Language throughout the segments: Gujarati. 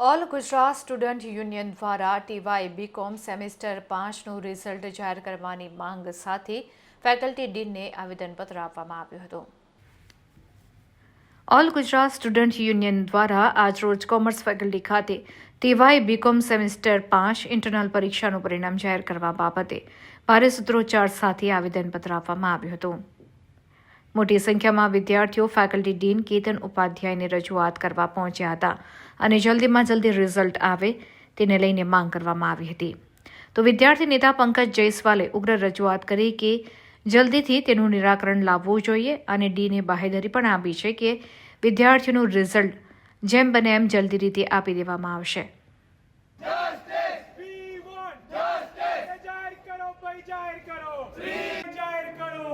ઓલ ગુજરાત સ્ટુડન્ટ યુનિયન દ્વારા ટીવાય બીકોમ સેમેસ્ટર પાંચનું રિઝલ્ટ જાહેર કરવાની માંગ સાથે ફેકલ્ટી ડીનને આવેદનપત્ર આપવામાં આવ્યું હતું. ઓલ ગુજરાત સ્ટુડન્ટ યુનિયન દ્વારા આજરોજ કોમર્સ ફેકલ્ટી ખાતે ટીવાય બીકોમ સેમેસ્ટર પાંચ ઇન્ટરનલ પરીક્ષાનું પરિણામ જાહેર કરવા બાબતે ભારે સૂત્રોચ્ચાર સાથે આવેદનપત્ર આપવામાં આવ્યું હતું. મોટી સંખ્યામાં વિદ્યાર્થીઓ ફેકલ્ટી ડીન કેતન ઉપાધ્યાયને રજૂઆત કરવા પહોંચ્યા હતા અને જલ્દીમાં જલ્દી રિઝલ્ટ આવે તેને લઈને માંગ કરવામાં આવી હતી. તો વિદ્યાર્થી નેતા પંકજ જયસ્વાલે ઉગ્ર રજૂઆત કરી કે જલ્દીથી તેનું નિરાકરણ લાવવું જોઈએ અને ડીને બાહેધરી પણ આપી છે કે વિદ્યાર્થીઓનું રિઝલ્ટ જેમ બને એમ જલ્દી રીતે આપી દેવામાં આવશે. જાહેર કરો જાહેર કરો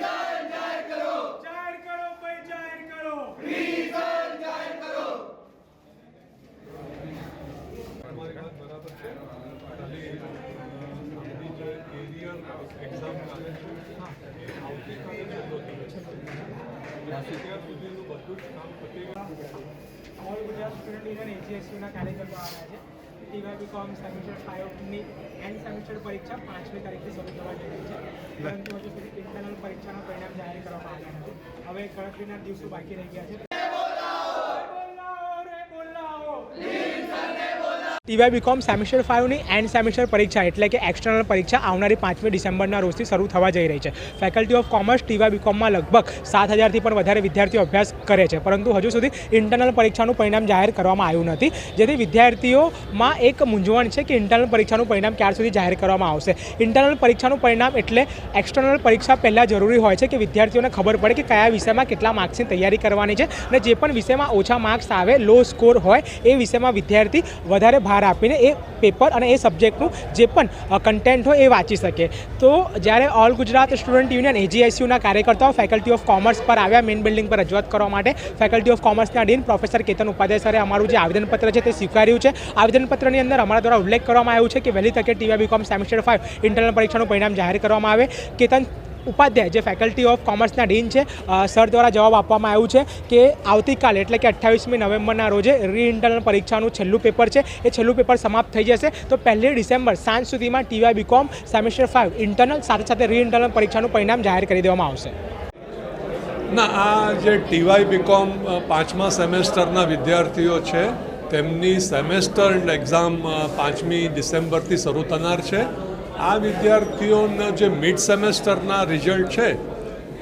જાહેર કરો જાહેર કરો ભાઈ જાહેર કરો ઓલ ગુજરાત સ્ટુડન્ટ યુનિયન એજીએસયુના કાર્યક્રમો આવ્યા છે. ટીવાય બીકોમ સેમિસ્ટર ફાઇવની એન્ડ સેમિસ્ટર પરીક્ષા પાંચમી તારીખથી શરૂ થવા જઈ રહી છે. પરંતુ હજુ સુધી ઇન્ટરનલ પરીક્ષાનું પરિણામ જાહેર કરવામાં આવ્યા નથી. હવે ગણતરીના દિવસો બાકી રહી ગયા છે. ટીવાય બીકોમ સેમિસ્ટર ફાઇવની એન્ડ સેમિસ્ટર પરીક્ષા, એટલે કે એક્સટર્નલ પરીક્ષા આવનારી પાંચમી ડિસેમ્બરના રોજથી શરૂ થવા જઈ રહી છે. ફેકલ્ટી ઓફ કોમર્સ ટીવાય બીકોમમાં લગભગ સાત હજારથી પણ વધારે વિદ્યાર્થીઓ અભ્યાસ કરે છે, પરંતુ હજુ સુધી ઇન્ટરનલ પરીક્ષાનું પરિણામ જાહેર કરવામાં આવ્યું નથી. જેથી વિદ્યાર્થીઓમાં એક મૂંઝવણ છે કે ઇન્ટરનલ પરીક્ષાનું પરિણામ ક્યાર સુધી જાહેર કરવામાં આવશે. ઇન્ટરનલ પરીક્ષાનું પરિણામ એટલે એક્સટર્નલ પરીક્ષા પહેલાં જરૂરી હોય છે કે વિદ્યાર્થીઓને ખબર પડે કે કયા વિષયમાં કેટલા માર્ક્સની તૈયારી કરવાની છે અને જે પણ વિષયમાં ઓછા માર્ક્સ આવે લો સ્કોર હોય, એ વિષયમાં વિદ્યાર્થી વધારે ભાર આપીને એ પેપર અને એ સબ્જેક્ટનું જે પણ કન્ટેન્ટ હોય એ વાંચી શકે. તો જ્યારે ઓલ ગુજરાત સ્ટુડન્ટ યુનિયન એજીએસયુના કાર્યકર્તાઓ ફેકલ્ટી ઓફ કોમર્સ પર આવ્યા મેઇન બિલ્ડિંગ પર રજૂઆત કરવા માટે ફેકલ્ટી ઓફ કોમર્સના ડીન પ્રોફેસર કેતન ઉપાધ્યાય સરે અમારું જે આવેદનપત્ર છે તે સ્વીકાર્યું છે. આવેદનપત્રની અંદર અમારા દ્વારા ઉલ્લેખ કરવામાં આવ્યું છે કે વહેલી તકે TY BCom semester five internal પરીક્ષાનું પરિણામ જાહેર કરવામાં આવે. કેતન ઉપાધ્યાય જે ફેકલ્ટી ઓફ કોમર્સના ડીન છે સર દ્વારા જવાબ આપવામાં આવ્યું છે કે આવતીકાલે એટલે કે અઠ્ઠાવીસમી નવેમ્બરના રોજે રી ઇન્ટરનલ પરીક્ષાનું છેલ્લું પેપર છે. એ છેલ્લું પેપર સમાપ્ત થઈ જશે. તો પહેલી ડિસેમ્બર સાંજ સુધીમાં TY BCom semester five internal સાથે સાથે રી ઇન્ટરનલ પરીક્ષાનું પરિણામ જાહેર કરી દેવામાં આવશે. ના, આ જે ટીવાય બીકોમ પાંચમા સેમેસ્ટરના વિદ્યાર્થીઓ છે, તેમની સેમેસ્ટર એક્ઝામ પાંચમી ડિસેમ્બરથી શરૂ થનાર છે. આ વિદ્યાર્થીઓના જે મિડ સેમેસ્ટરના રિઝલ્ટ છે,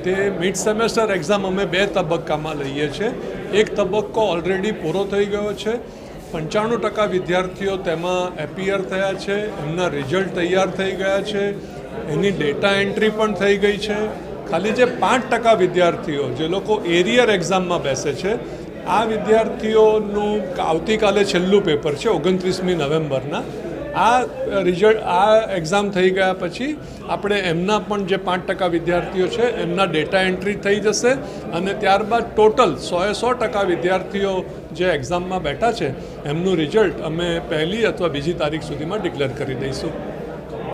તે મિડ સેમેસ્ટર એક્ઝામ અમે બે તબક્કામાં લઈએ છીએ. એક તબક્કો ઓલરેડી પૂરો થઈ ગયો છે. પંચાણું ટકા વિદ્યાર્થીઓ તેમાં એપિયર થયા છે, એમના રિઝલ્ટ તૈયાર થઈ ગયા છે, એની ડેટા એન્ટ્રી પણ થઈ ગઈ છે. ખાલી જે પાંચ ટકા વિદ્યાર્થીઓ, જે લોકો એરિયર એક્ઝામમાં બેસે છે, આ વિદ્યાર્થીઓનું આવતીકાલે છેલ્લું પેપર છે, ઓગણત્રીસમી નવેમ્બરના. આ રિઝલ્ટ આ એક્ઝામ થઈ ગયા પછી આપણે એમના પણ જે પાંચ ટકા વિદ્યાર્થીઓ છે, એમના ડેટા એન્ટ્રી થઈ જશે અને ત્યારબાદ ટોટલ સોએ સો ટકા વિદ્યાર્થીઓ જે એક્ઝામમાં બેઠા છે, એમનું રિઝલ્ટ અમે પહેલી અથવા બીજી તારીખ સુધીમાં ડિક્લેર કરી દઈશું.